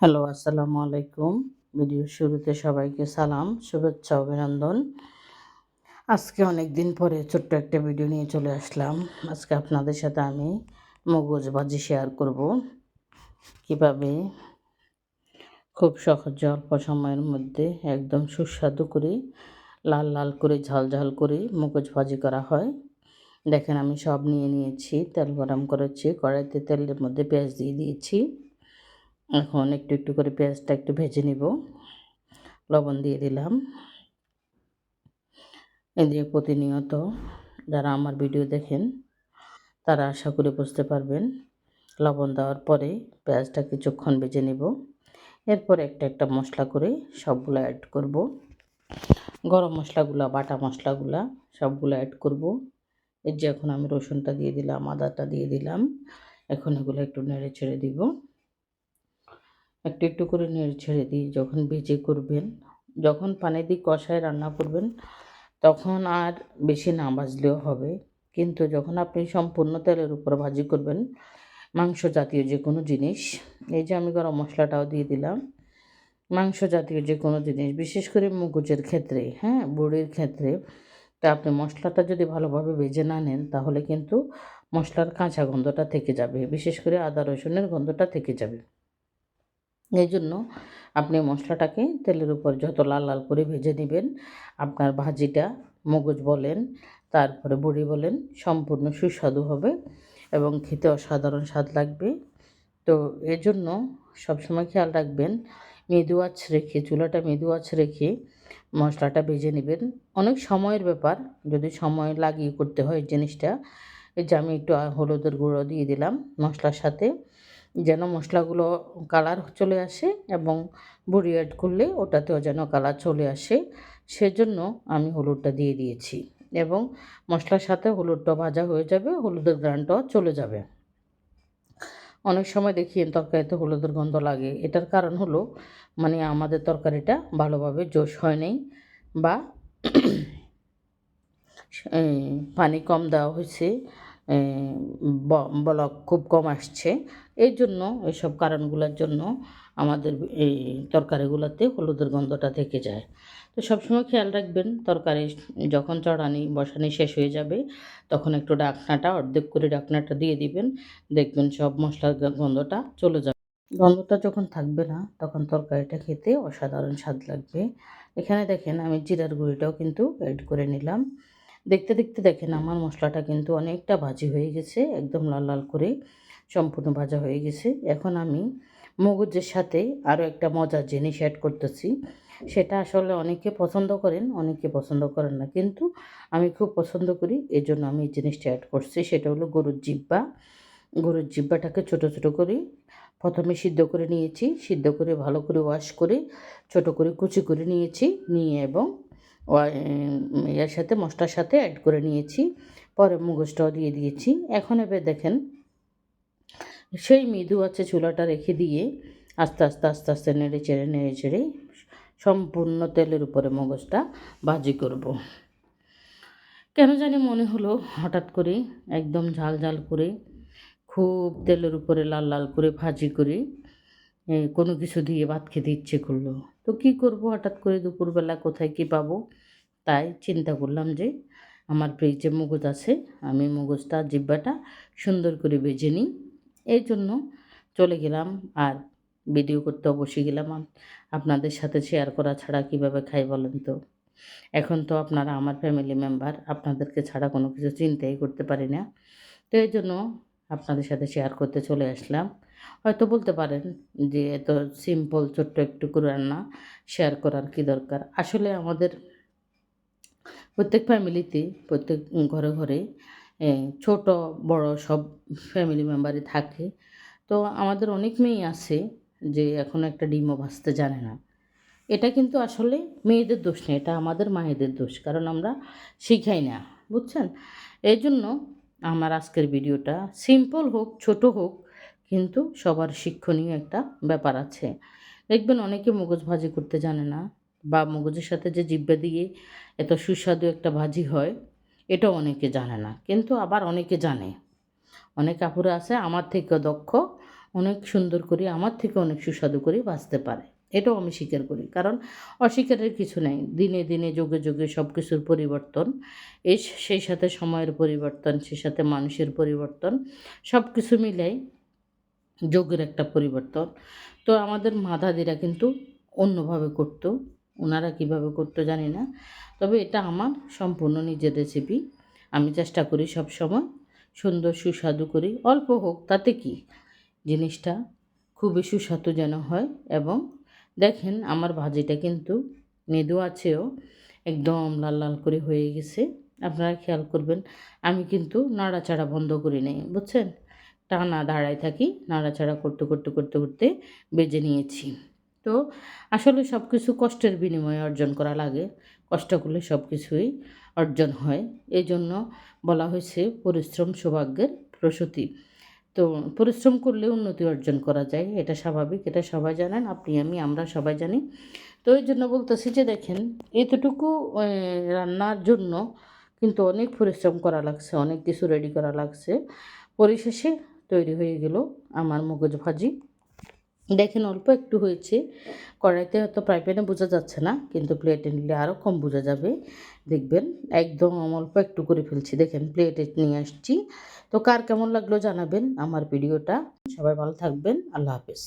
Hello, আসসালামু আলাইকুম। ভিডিওর শুরুতে সবাইকে সালাম, শুভেচ্ছা, অভিনন্দন। আজকে অনেক দিন পরে ছোট্ট একটা ভিডিও নিয়ে চলে আসলাম। আজকে আপনাদের সাথে আমি মগজ ভাজি শেয়ার করব। কীভাবে? খুব সহজ, অল্প সময়ের মধ্যে একদম সুস্বাদু করে, লাল লাল করে, ঝাল ঝাল করে মগজ ভাজি করা হয়। দেখেন, আমি সব নিয়ে নিয়েছি, তেল গরম করেছি, কড়াইতে তেলের মধ্যে পেঁয়াজ দিয়ে দিয়েছি। এখন একটু একটু করে পেঁয়াজটা একটু ভেজে নিব। লবণ দিয়ে দিলাম। এদিকে প্রতিনিয়ত যারা আমার ভিডিও দেখেন, তারা আশা করে বুঝতে পারবেন, লবণ দেওয়ার পরে পেঁয়াজটা কিছুক্ষণ ভেজে নেব। এরপরে একটা একটা মশলা করে সবগুলো অ্যাড করব। গরম মশলাগুলা, বাটা মশলাগুলা সবগুলো অ্যাড করব। এর যে এখন আমি রসুনটা দিয়ে দিলাম, আদাটা দিয়ে দিলাম। এখন এগুলো একটু নেড়ে ছেড়ে দিব। একটু একটু করে নেড়ে ছেড়ে দিই। যখন ভেজে করবেন, যখন পানি দিয়ে কষায় রান্না করবেন, তখন আর বেশি না বাজলেও হবে। কিন্তু যখন আপনি সম্পূর্ণ তেলের উপর ভাজি করবেন, মাংস জাতীয় যে কোনো জিনিস, এই যে আমি গরম মশলাটাও দিয়ে দিলাম, মাংস জাতীয় যে কোনো জিনিস, বিশেষ করে মুগুজের ক্ষেত্রে হ্যাঁ বড়ির ক্ষেত্রে, তা আপনি মশলাটা যদি ভালোভাবে ভেজে না নেন, তাহলে কিন্তু মশলার কাঁচা গন্ধটা থেকে যাবে। বিশেষ করে আদা, রসুনের গন্ধটা থেকে যাবে। এই জন্য আপনি মশলাটাকে তেলের উপর যত লাল লাল করে ভেজে নেবেন, আপনার ভাজিটা মগজ বলেন, তারপরে বড়ি বলেন, সম্পূর্ণ সুস্বাদু হবে এবং খেতে অসাধারণ স্বাদ লাগবে। তো এজন্য সবসময় খেয়াল রাখবেন, মৃদু আঁচ রেখে, চুলাটা মৃদু আঁচ রেখে মশলাটা ভেজে নেবেন। অনেক সময়ের ব্যাপার, যদি সময় লাগিয়ে করতে হয় জিনিসটা, এই যে আমি একটু হলুদের গুঁড়ো দিয়ে দিলাম মশলার সাথে। যেন মশলাগুলো কালার চলে আসে এবং বড়ি অ্যাড করলে ওটাতেও যেন কালার চলে আসে। সেজন্য আমি হলুদটা দিয়ে দিয়েছি এবং মশলার সাথে হলুদটা ভাজা হয়ে যাবে, হলুদের গ্রানটাও চলে যাবে। অনেক সময় দেখি তরকারিতে হলুদের গন্ধ লাগে। এটার কারণ হলো মানে আমাদের তরকারিটা ভালোভাবে জোশ হয় নাই বা পানি কম দেওয়া হয়েছে। বলক খুব কম আসছে। এই জন্য এইসব কারণগুলোর জন্য আমাদের এই তরকারিগুলোতে হলুদের গন্ধটা থেকে যায়। তো সবসময় খেয়াল রাখবেন, তরকারি যখন চড়ানি, বসানি শেষ হয়ে যাবে, তখন একটু ডাকনাটা, অর্ধেক করে ডাকনাটা দিয়ে দিবেন, দেখবেন সব মশলার গন্ধটা চলে যাবে। গন্ধটা যখন থাকবে না, তখন তরকারিটা খেতে অসাধারণ স্বাদ লাগবে। এখানে দেখেন আমি জিরার গুঁড়িটাও কিন্তু অ্যাড করে নিলাম। দেখতে দেখতে দেখেন আমার মশলাটা কিন্তু অনেকটা ভাজি হয়ে গেছে, একদম লাল লাল করে সম্পূর্ণ ভাজা হয়ে গেছে। এখন আমি মগজের সাথে আরও একটা মজার জিনিস অ্যাড করতেছি। সেটা আসলে অনেকে পছন্দ করেন, অনেকে পছন্দ করেন না। কিন্তু আমি খুব পছন্দ করি এই জন্য আমি এই জিনিসটা অ্যাড করছি। সেটা হলো গরুর জিব্বা গরুর জিব্বাটাকে ছোটো ছোটো করে প্রথমে সিদ্ধ করে নিয়েছি। সিদ্ধ করে ভালো করে ওয়াশ করে ছোটো করে কুচি করে নিয়েছি। নিয়ে এবং এর সাথে মশলার সাথে অ্যাড করে নিয়েছি পরে মুগজটাও দিয়ে দিয়েছি এখন এবার দেখেন, সেই মৃদু আছে চুলাটা রেখে দিয়ে আস্তে আস্তে আস্তে আস্তে নেড়ে চেড়ে নেড়ে চেড়ে সম্পূর্ণ তেলের উপরে মগজটা ভাজি করব। কেন জানি মনে হলো হঠাৎ করে একদম ঝাল ঝাল করে, খুব তেলের উপরে লাল লাল করে ভাজি করে কোনো কিছু দিয়ে ভাত খেতে ইচ্ছে করল। তো কী করব? হঠাৎ করে দুপুরবেলা কোথায় কী পাবো? তাই চিন্তা করলাম যে আমার ফ্রিজে মগজ আছে, আমি মগজটা জিব্বাটা সুন্দর করে বেজে নিই। এই জন্য চলে গেলাম আর ভিডিও করতে অবশ্যই গেলাম আপনাদের সাথে শেয়ার করা ছাড়া কীভাবে খাই বলেন তো? এখন তো আপনারা আমার ফ্যামিলি মেম্বার আপনাদেরকে ছাড়া কোনো কিছু চিন্তাই করতে পারি না। তো এই জন্য আপনাদের সাথে শেয়ার করতে চলে আসলাম। হয়তো বলতে পারেন যে এত সিম্পল ছোট্ট একটু করে রান্না শেয়ার করার কি দরকার? আসলে আমাদের প্রত্যেক ফ্যামিলিতে প্রত্যেক ঘরে ঘরে ছোট, বড় সব ফ্যামিলি মেম্বারই থাকে। তো আমাদের অনেক মেয়ে আছে যে এখন একটা ডিমও ভাজতে জানে না। এটা কিন্তু আসলে মেয়েদের দোষ নেই এটা আমাদের মায়েদের দোষ, কারণ আমরা শিখাই না, বুঝছেন? এই জন্য আমার আজকের ভিডিওটা সিম্পল হোক, ছোট হোক কিন্তু সবার শিক্ষণীয় একটা ব্যাপার আছে। দেখবেন অনেকে মগজ ভাজি করতে জানে না বা মগজের সাথে যে জিব্বা দিয়ে এত সুস্বাদু একটা ভাজি হয়, এটাও অনেকে জানে না। কিন্তু আবার অনেকে জানে। অনেক আপুরা আছে, আমার থেকে দক্ষ, অনেক সুন্দর করে, আমার থেকে অনেক সুস্বাদু করে বাঁচতে পারে। এটাও আমি স্বীকার করি। কারণ অস্বীকারের কিছু নাই। দিনে দিনে, যোগে যোগে সব কিছুর পরিবর্তন এই সেই সাথে সময়ের পরিবর্তন সেই সাথে মানুষের পরিবর্তন সব কিছু মিলাই যোগের একটা পরিবর্তন। তো আমাদের মা দাদিরা কিন্তু অন্যভাবে করতো। ওনারা কীভাবে করতো জানি না। তবে এটা আমার সম্পূর্ণ নিজের রেসিপি আমি চেষ্টা করি সব সময় সুন্দর, সুস্বাদু করি। অল্প হোক, তাতে কি? জিনিসটা খুবই সুস্বাদু যেন হয় এবং দেখেন আমার ভাজিটা কিন্তু মৃদু আছেও, একদম লাল লাল করে হয়ে গেছে। আপনারা খেয়াল করবেন, আমি কিন্তু নাড়াচাড়া বন্ধ করি নাই, বুঝছেন? টানা দাঁড়ায় থাকি, নাড়াচাড়া করতে করতে করতে করতে বেজে নিয়েছি। তো আসলে সব কিছু কষ্টের বিনিময়ে অর্জন করা লাগে, কষ্ট করলে সব কিছুই অর্জন হয়। এই জন্য বলা হয়েছে পরিশ্রম সৌভাগ্যের প্রসূতি। তো পরিশ্রম করলে উন্নতি অর্জন করা যায়, এটা স্বাভাবিক, এটা সবাই জানেন, আপনি, আমি, আমরা সবাই জানি। তো এই জন্য বলতেছি যে দেখেন, এতটুকু রান্নার জন্য কিন্তু অনেক পরিশ্রম করা লাগছে, অনেক কিছু রেডি করা লাগছে। পরিশেষে তৈরি হয়ে গেল আমার মগজ ভাজি। দেখেন অল্প একটু হয়েছে। কড়াইতে হয়তো ফ্রাই প্যানে বোঝা যাচ্ছে না, কিন্তু প্লেটে নিলে আরও কম বোঝা যাবে। দেখবেন একদম অল্প একটু করে ফেলছি। দেখেন প্লেটে নিয়ে আসছি। তো কার কেমন লাগল জানাবেন আমার ভিডিওটা। সবাই ভালো থাকবেন। আল্লাহ হাফেজ।